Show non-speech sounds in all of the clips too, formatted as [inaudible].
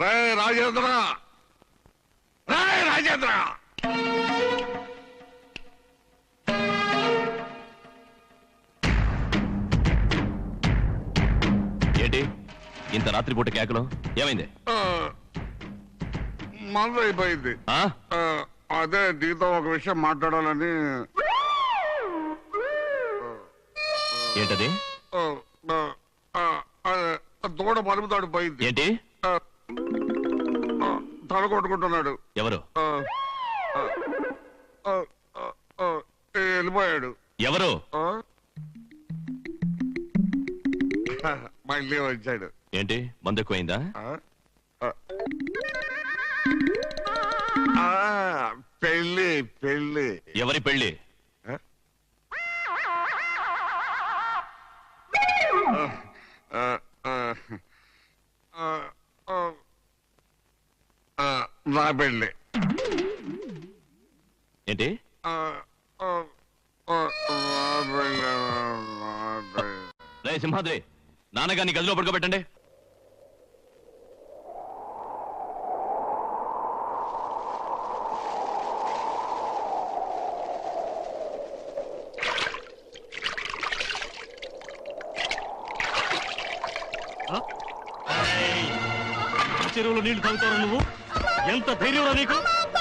రే రాజేంద్ర. రే రాజేంద్ర. ఏంటి? ఇంత రాత్రిపూట కేకలు? ఏమైంది? మందు అయిపోయింది. ఆ? ఆ, అదే నీతో ఒక విషయం మాట్లాడాలని. ఏంటది? ఆ, ఆ, ఆ, అదే, దూడ మలుపుతాడు పోయింది. ఏంటి? ఆ, తల కొట్టుకుంటున్నాడు. ఎవరు? ఆ, ఆ, ఆ, ఆ, ఆ, వెళ్ళిపోయాడు ఎవరు? ఆ? [laughs] మళ్ళీ వచ్చాడు. ఏంటి? మందు ఎక్కువైందా? ఆ? ఆ. ఆ, పెళ్ళి పెళ్ళి. ఎవరి పెళ్ళి ఆ? ఆ, ఆ, ఆ, ఆ, ఆ, నా పెళ్ళి. ఏంటి? రే సింహాద్రి నాన్నగారిని గదిలో పడుకోబెట్టండి. చెరువులో నీళ్ళు తాగుతావు నువ్వు? ఎంత ధైర్యంలో నీకు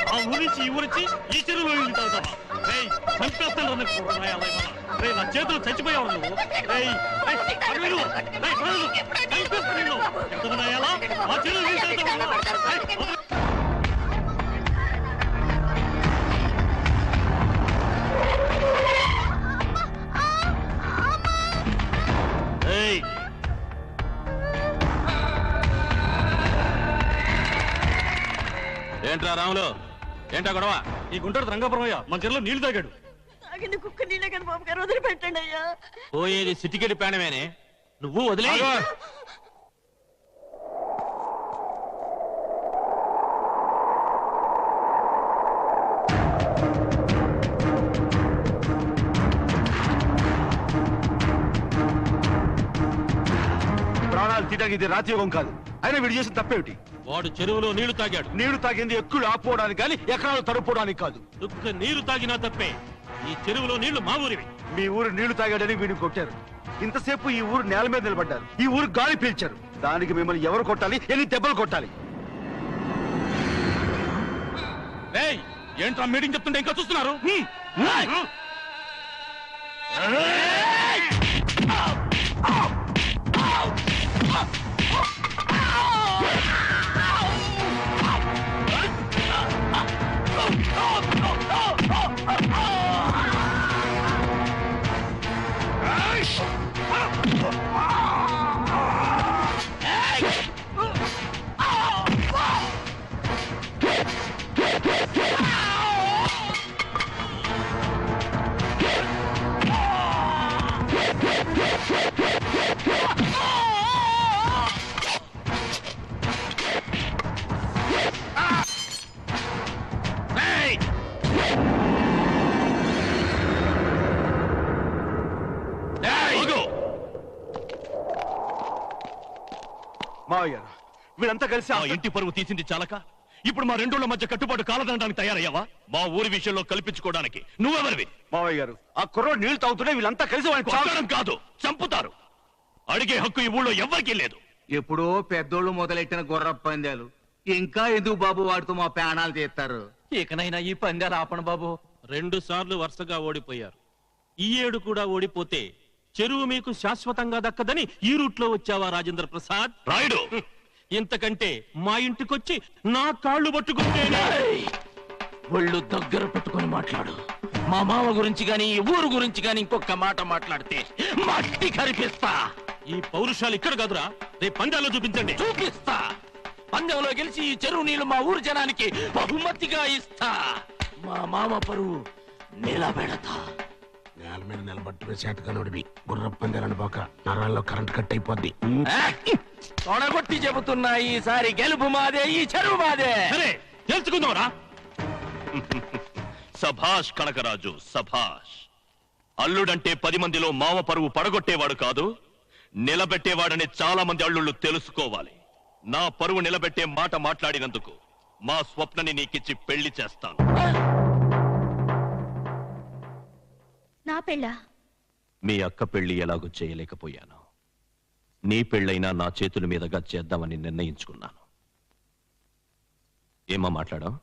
ఆ ఊరించి ఈ ఊరించి ఈ చెరువులో తాగుతావా రేయ్, చంపేస్తాను రా నీకు కుర్రనాయాలా ఇవాళ. రేయ్, నా చేతులు చచ్చిపోయావు నువ్వు రేయ్, నిన్ను. ఎంత? ఆ తాగుతావా? ఏంట్రా రాములు? ఏంటా గొడవ? ఈ గుంటూరు రంగాపురమయ్య మన చెరువులో నీళ్ళు తాగాడు. తాగింది కుక్క నీళ్ళే కానీ బాబు గారు వదిలిపెట్టండి అయ్యా. పోయేది సిటికెట్ పేడమేనే నువ్వు వదిలే. ప్రాణాలు తీయడానికి ఇది రాత్రియోగం కాదు. అయినా వీడు చేసిన తప్పేమిటి? వాడు చెరువులో నీళ్ళు తాగాడు. నీళ్ళు తాగింది ఎక్కువ ఆపుకోవడానికి కానీ ఎకరాలు తడుపుకోవడానికి కాదు. దుఃఖ నీరు తాగినా తప్పే. ఈ చెరువులో నీళ్ళు మా ఊరివి. మీ ఊరు నీళ్ళు తాగాడని వీడిని కొట్టారు. ఇంతసేపు ఈ ఊరు నేల మీద నిలబడ్డారు. ఈ ఊరు గాలి పీల్చారు. దానికి మిమ్మల్ని ఎవరు కొట్టాలి? ఎన్ని దెబ్బలు కొట్టాలి? ఏయ్ ఏంట్రా మీటింగ్ చెప్తుంటే ఇంకా చూస్తున్నారు? హ్మ్. వీళ్ళంతా కలిసి? మా ఇంటి పరువు తీసింది చాలక? ఇప్పుడు మా రెండోళ్ళ మధ్య కట్టుబాటు కాలదనడానికి తయారయ్యావా? మా ఊరి విషయంలో కల్పించుకోవడానికి. నువ్వెవరివి? మావయ్య గారు ఆ కుర్రోడు నీళ్ళు తాగుతుంటే వీళ్ళంతా కలిసి వాడిని కొట్టడం కాదు చంపుతారు. అడిగే హక్కు ఈ ఊళ్ళో ఎవ్వరికీ లేదు. ఎప్పుడో పెద్దోళ్ళు మొదలెట్టిన గుర్ర పందాలు. ఇంకా ఎందుకు బాబు వాడితో మా ప్రాణాలు తీస్తారు? ఇకనైనా ఈ పందాలు ఆపణ బాబు. రెండు సార్లు వరుసగా ఓడిపోయారు. ఈ ఏడు కూడా ఓడిపోతే చెరువు మీకు శాశ్వతంగా దక్కదని ఈ రూట్లో వచ్చావా రాజేంద్ర ప్రసాద్? రాయుడు! ఇంతకంటే మా ఇంటికొచ్చి నా కాళ్ళు పట్టుకుంటేనే. ఒళ్ళు దగ్గర పెట్టుకొని మాట్లాడు. మా మామ గురించి గాని ఈ ఊరు గురించి గాని ఇంకొక మాట మాట్లాడితే మట్టి కరిపిస్తా. ఈ పౌరుషాలు ఇక్కడ కాదురా రేపు పందాల్లో చూపించండి. చూపిస్తా. పందెంలో గెలిచి ఈ చెరువు నీళ్ళు మా ఊరు జనానికి బహుమతిగా ఇస్తా. మా మామ పరువు నిలబెడతా. నేల మీద నిలబట్టి చేతకనుడివి గుర్ర పందాలని పోక నరాల్లో కరెంట్ కట్ అయిపోద్ది. తొడగొట్టి చెబుతున్నా ఈసారి గెలుపు మాదే ఈ చెరువు మాదే. సరే తెలుసుకుందాంరా సభాష్ కనకరాజు సభాష్. అల్లుడంటే పది మందిలో మామ పరువు పడగొట్టేవాడు కాదు నిలబెట్టేవాడని చాలా మంది అల్లుళ్ళు తెలుసుకోవాలి. నా పరువు నిలబెట్టే మాట మాట్లాడినందుకు మా స్వప్నని నీకిచ్చి పెళ్ళి చేస్తాను. నా పెళ్ళా? మీ అక్క పెళ్ళి ఎలాగో చేయలేకపోయాను. నీ పెళ్ళైనా నా చేతుల మీదుగా చేద్దామని నిర్ణయించుకున్నాను. ఏమా మాట్లాడా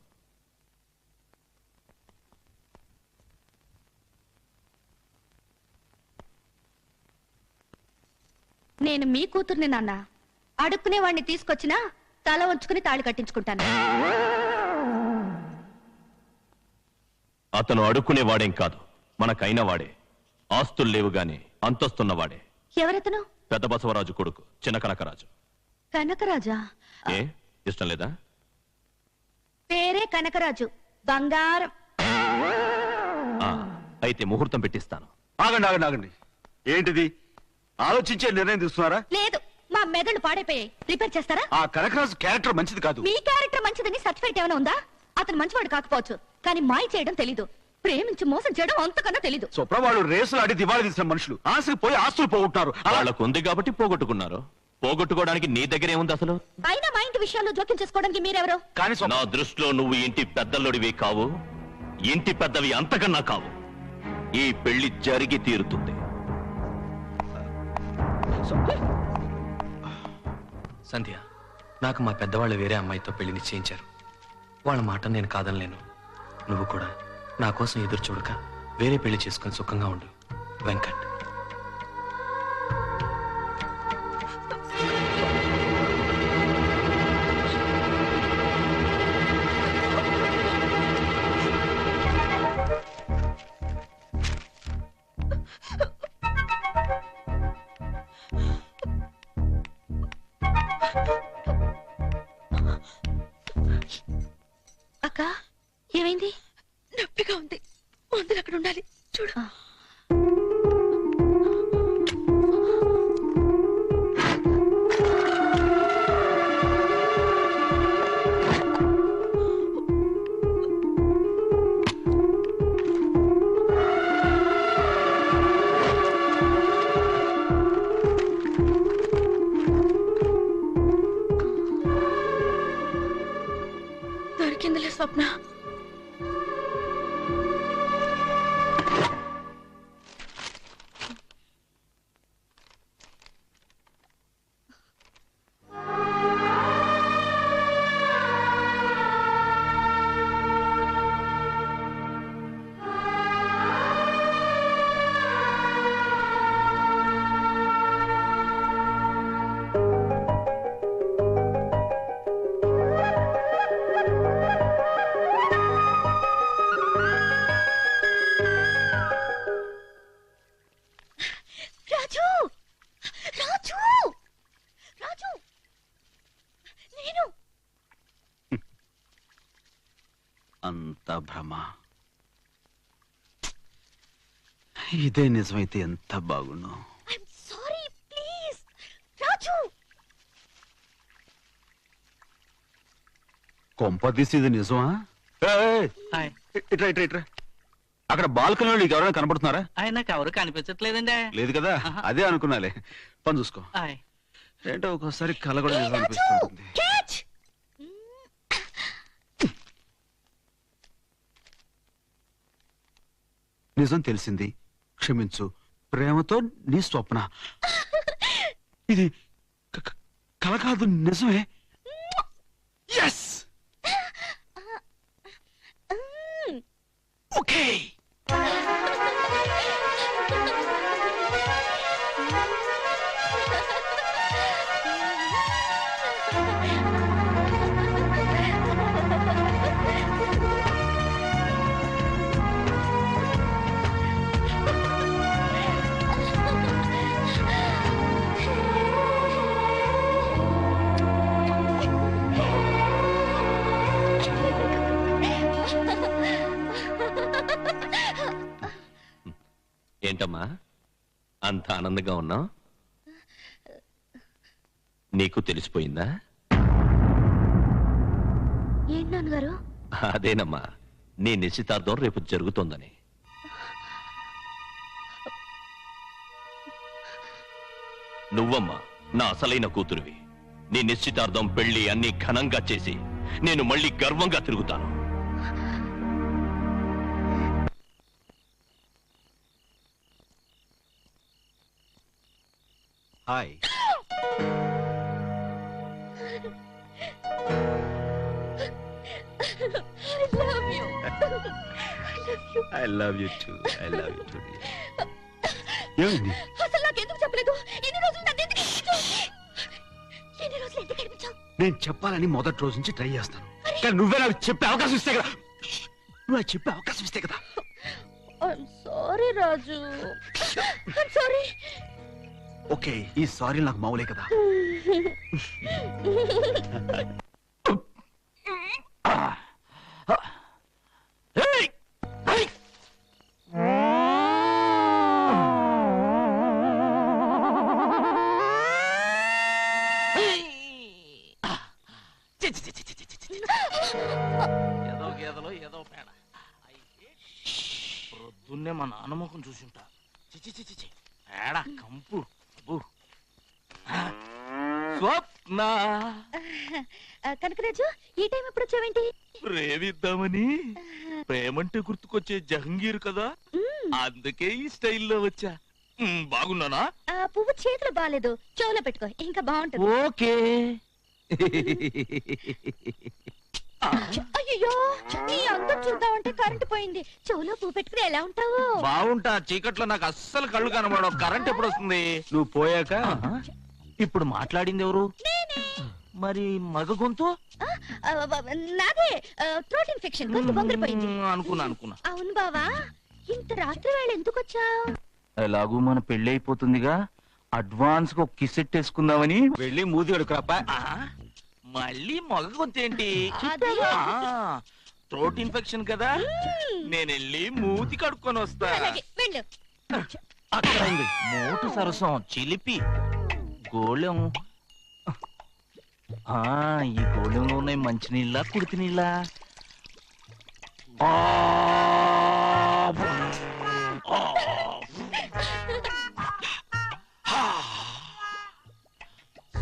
నేను మీ కూతుర్ని నాన్న. అడుక్కునే వాడిని తీసుకొచ్చినా తల వంచుకుని తాళి కట్టించుకుంటాను. అతను అడుక్కునేవాడేం కాదు. మనకైన వాడే. ఆస్తులు లేవు గాని అంతస్తున్నవాడే. ఎవరతను? పెద్ద బసవరాజు కొడుకు చిన్న కనకరాజు. కనకరాజా? ఏ? ఇష్టం లేదా? పేరే కనకరాజు. బంగారం. ఆ, అయితే ముహూర్తం పెట్టిస్తాను. ఆగండి ఆగండి ఆగండి. ఏంటిది? ఆలోచించే నిర్ణయం తీసుకున్నారా? లేదు మా మెదడు పాడైపోయాయి. రిపేర్ చేస్తారా? ఆ కనకరాజు క్యారెక్టర్ మంచిది కాదు. మీ క్యారెక్టర్ మంచిదని సర్టిఫికేట్ ఏమైనా ఉందా? అతను మంచివాడు కాకపోవచ్చు కానీ మాయ చేయడం తెలీదు. ప్రేమించి మోసం చేయడం అంతకన్నా తెలీదు. స్వప్న వాళ్ళు రేసులు ఆడి దివాళి తీసిన మనుషులు. ఆశకు పోయి ఆస్తులు పోగొట్టున్నారు అలా వాళ్ళకు ఉంది కాబట్టి పోగొట్టుకున్నారు. పోగొట్టుకోవడానికి నీ దగ్గర ఏముంది అసలు? అయినా మా ఇంటి విషయాల్లో జోక్యం చేసుకోవడానికి మీరెవరు? కానీ నా దృష్టిలో నువ్వు ఇంటి పెద్దల్లుడివి కావు. ఇంటి పెద్దవి అంతకన్నా కావు. ఈ పెళ్ళి జరిగి తీరుతుంది. సంధ్య నాకు మా పెద్దవాళ్ళు వేరే అమ్మాయితో పెళ్ళి నిశ్చయించారు. వాళ్ళ మాట నేను కాదనలేను. నువ్వు కూడా. నా కోసం ఎదురు చూడక వేరే పెళ్ళి చేసుకొని సుఖంగా ఉండు. వెంకట్. అంత భ్రమ. ఇదే నిజమైతే ఎంత సారీ ప్లీజ్ రాజు! కొంపదీసి ఇది నిజమా? ఏయ్, ఏయ్, ఇట్రా ఇట్రా ఇట్రా. అక్కడ బాల్కనీలో నీకు ఎవరైనా కనపడుతున్నారా? ఆయన నాకు ఎవరు కనిపించట్లేదండి. లేదు కదా? అదే అనుకున్నాలే. పని చూసుకో. ఏంటో ఒక్కోసారి కళ కూడా నిజం అనిపిస్తుంటుంది. నిజం తెలిసింది. క్షమించు. ప్రేమతో నీ స్వప్న. [laughs] ఇది కల కాదు నిజమే. ఎస్ ఏంటమ్మా అంత ఆనందంగా ఉన్నావు? నీకు తెలిసిపోయిందా? ఏంటి నాన్నగారు? అదేనమ్మా. నీ నిశ్చితార్థం రేపు జరుగుతోందని. నువ్వమ్మా నా అసలైన కూతురివి. నీ నిశ్చితార్థం పెళ్ళి అన్ని ఘనంగా చేసి నేను మళ్ళీ గర్వంగా తిరుగుతాను. Hi. I love you too I love you too అసలు నాకెందుకు చెప్పలేదు? ఎన్ని రోజులు నన్ను ఎందుకు? ఎన్ని రోజులు ఎందుకు ఏడిపించావు? నేను చెప్పాలని మొదటి రోజు నుంచి ట్రై చేస్తాను. కానీ నువ్వే నాకు చెప్పే అవకాశం ఇస్తే కదా. నువ్వు నాకు చెప్పే అవకాశం ఇస్తే కదా. I'm sorry, Raju. I'm sorry. Okay ఈ సారీ నాకు మామూలే కదా ఏయ్! ఏయ్! చి, చి, చి, చి, చి, చి, చి, చి. ఏదో గేదలో ఏదో పేడ ప్రొద్దున్నే మా నాన్న ముఖం చూసింటా చిచి చిచి చి పేడ కంపు స్వప్న. కనకరాజు ఈ టైం ఎప్పుడు వచ్చావేంటి? ప్రేమిద్దామని. ప్రేమంటే గుర్తుకొచ్చే జహంగీర్ కదా. అందుకే ఈ స్టైల్లో వచ్చా. బాగున్నానా? పువ్వు చేతులు బాగాలేదు చెవులో పెట్టుకో ఇంకా బాగుంటుంది. ఓకే. అయ్యో నీ అందం చూద్దామంటే కరెంటు పోయింది. చెవులో పువ్వు పెట్టుకుని ఎలా ఉంటావు? బాగుంటా చీకట్లో నాకు అస్సలు కళ్ళు కనబడవు. కరెంట్ ఎప్పుడు వస్తుంది? నువ్వు పోయాక. ఇప్పుడు మాట్లాడింది ఎవరు? మరి మగ గొంతు? ఆ, ఆ, ఆ, నాదే థ్రోట్ ఇన్ఫెక్షన్ కొంచెం బొంగరిపోయింది మ్, అనుకున్నా అనుకున్నా. అవును బావా ఇంత రాత్రి వేళ ఎందుకు వచ్చావు? ఎలాగూ మన పెళ్ళి అయిపోతుందిగా. అడ్వాన్స్గా కిస్ వేసుకుందామని. వెళ్ళి మూతి కడుకురాపా మళ్ళీ మగ గొంతు ఏంటి అదే. థ్రోట్ ఇన్ఫెక్షన్ కదా. నేను వెళ్ళి మూతి కడుక్కొని వస్తా. వెళ్ళు. అక్కడ ఉంది. మోటు సరసం చిలిపి. గోళం. ఆ ఈ గోళంలో ఉన్నాయి మంచి నీళ్ళ కుడితి నీళ్ళ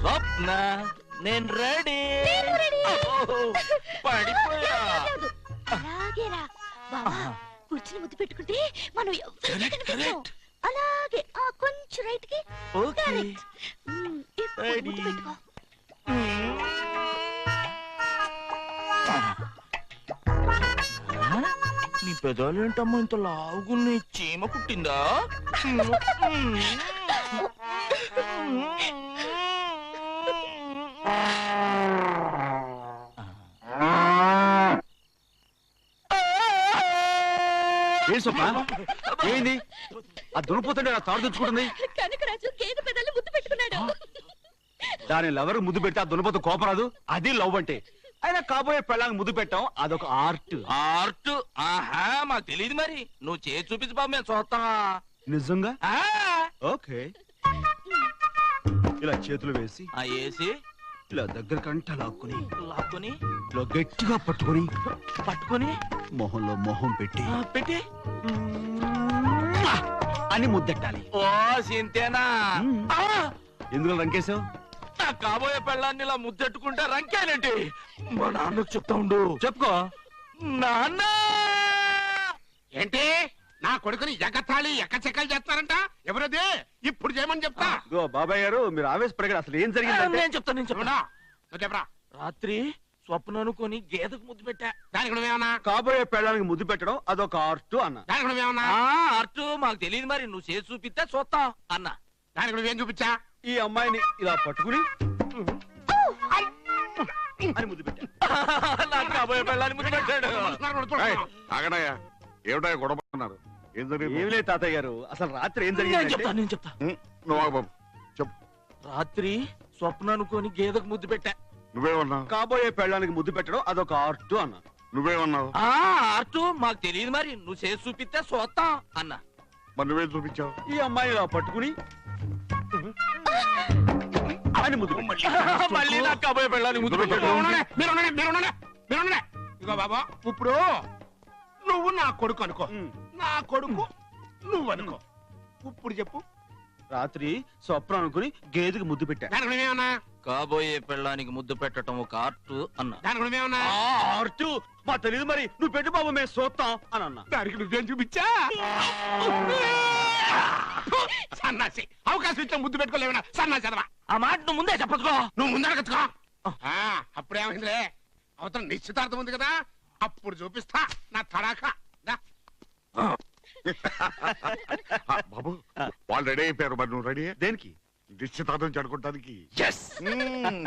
స్వప్న. నేను రెడీ. నేను. పడిపోయా. లేదు. అలాగే రా. బావా కూర్చుని ముద్దు పెట్టుకుంటే మనం ఎవరికీ కనిపించం. అలాగే ఆ కొంచెం రైట్కి ఓకే కరెక్ట్ ఇప్పుడు Ready. పెట్టుకో? నీ ఇంత లావుగున్నాయి చీమ కుట్టిందా? ఏం సొప్ప ఏంది ఆ దునపోతుంటే తాడు తెచ్చుకుంటుంది కనకరాజు గేదె పెదాలు ముద్దు పెట్టుకున్నాడు. దాని లవర్ ముద్దు పెట్టి ఆ దునపోతు కోపరాదు అది లవ్ అంటే. అయినా కాబోయే పెళ్ళాంగి ముద్దు పెట్టాం. అదొక ఆర్ట్. ఆర్ట్? ఆహా మాకు తెలియదు మరి. నువ్వు చేసి చూపించు బాబు మేము చూస్తాం. నిజంగా? ఆ, ఓకే. ఇలా చేతులు వేసి ఆ ఏసి ఇలా దగ్గర కంట లాక్కుని లాక్కొని. ఇలా గట్టిగా పట్టుకొని పట్టుకొని. మొహంలో మొహం పెట్టి. పెట్టి. అని ముద్దెట్టాలి. ఓ సింతేనా? ఎందుకు రంకేశావు నా కాబోయే పెళ్ళాన్ని ఇలా ముద్దెట్టుకుంటే రంకేనేంటి? మా నాన్నకు చెప్తా ఉండు. చెప్పుకో. నాన్న! ఏంటి? నా కొడుకుని ఎగతాళి ఎక్కచెక్కలు చేస్తారంట? ఎవరది? ఇప్పుడు చేయమని చెప్తా. బాబాయ్ గారు మీరు ఆవేశపడగారు అసలు ఏం జరిగిందంటే నేను చెప్తాను నేను రాత్రి స్వప్న అనుకొని గేదెకు ముద్దు పెట్టా. దానికి నువ్వేమన్నా కాబోయే పెళ్ళానికి ముద్దు పెట్టడం అదొక ఆర్ట్ అన్న. దానికి నువ్వేమన్నా ఆ అర్టు మాకు తెలియదు మరి. నువ్వు చేసి చూపిస్తే చూస్తాం అన్న. దానికి నువ్వేం చూపించా? ఈ అమ్మాయిని ఇలా పట్టుకుని అని ముద్దు పెట్టా. నాకు కాబోయే పెళ్ళాన్ని ముద్దు పెట్టాడు. ఏయ్, ఆగనయ్యా ఏమిటా గొడవ పడుతున్నారు? ఏం జరిగింది? ఏం లేదు తాతయ్య గారు. అసలు రాత్రి ఏం నేను చెప్తా నేను చెప్తా. ఉం, నువ్వు ఆగు బాబు. చెప్పు. రాత్రి స్వప్న అనుకొని గేదెకు ముద్దు పెట్టా. నువ్వేమన్నావు? కాబోయే పెళ్ళానికి ముద్దు పెట్టడం అదొక ఆర్ట్ అన్న. నువ్వేమన్నావు? ఆ అర్టు మాకు తెలియదు మరి. నువ్వు చేసి చూపిస్తే చూస్తాం అన్న. మరి నువ్వేం చూపించావు? ఈ అమ్మాయిని ఇలా పట్టుకుని అని ముద్దు పెట్టా. మళ్ళీ నాకు కాబోయే పెళ్ళాన్ని ముద్దు పెట్టాడు మీరు ఉండండి, మీరు ఉండండి, మీరు ఉండండి, మీరు ఉండండి. ఇగో బాబా ఇప్పుడు నువ్వు నా కొడుకు అనుకో. ఉమ్. నా కొడుకు నువ్వు అనుకో. ఇప్పుడు చెప్పు. రాత్రి స్వప్నం అనుకుని గేదెకి ముద్దు పెట్టా. దానికి కాబోయే పెళ్ళానికి ముద్దు పెట్టడం ఒక ఆర్ట్ అన్న. దాని గురించి ఏమన్నా? ఆర్టు? మా తెలియదు మరి. నువ్వు పెట్టు బాబు మేము చూస్తాం అని అన్నా. దానికి నువ్వేం చూపించా? సన్నాసి అవకాశం ఇచ్చే ముద్దు పెట్టుకోలేవనా? సన్నాసి అదవా. ఆ మాట నువ్వు ముందే చెప్పచ్చుకో. నువ్వు ముందరగచ్చుకో అప్పుడేమైందిలే అవతల నిశ్చితార్థం ఉంది కదా అప్పుడు చూపిస్తా. నా తడాక. బాబు వాళ్ళు రెడీ అయిపోయారు మరి నువ్వు రెడీ దేనికి? నిశ్చితార్థం జరుపుకోవడానికి మ్మ్.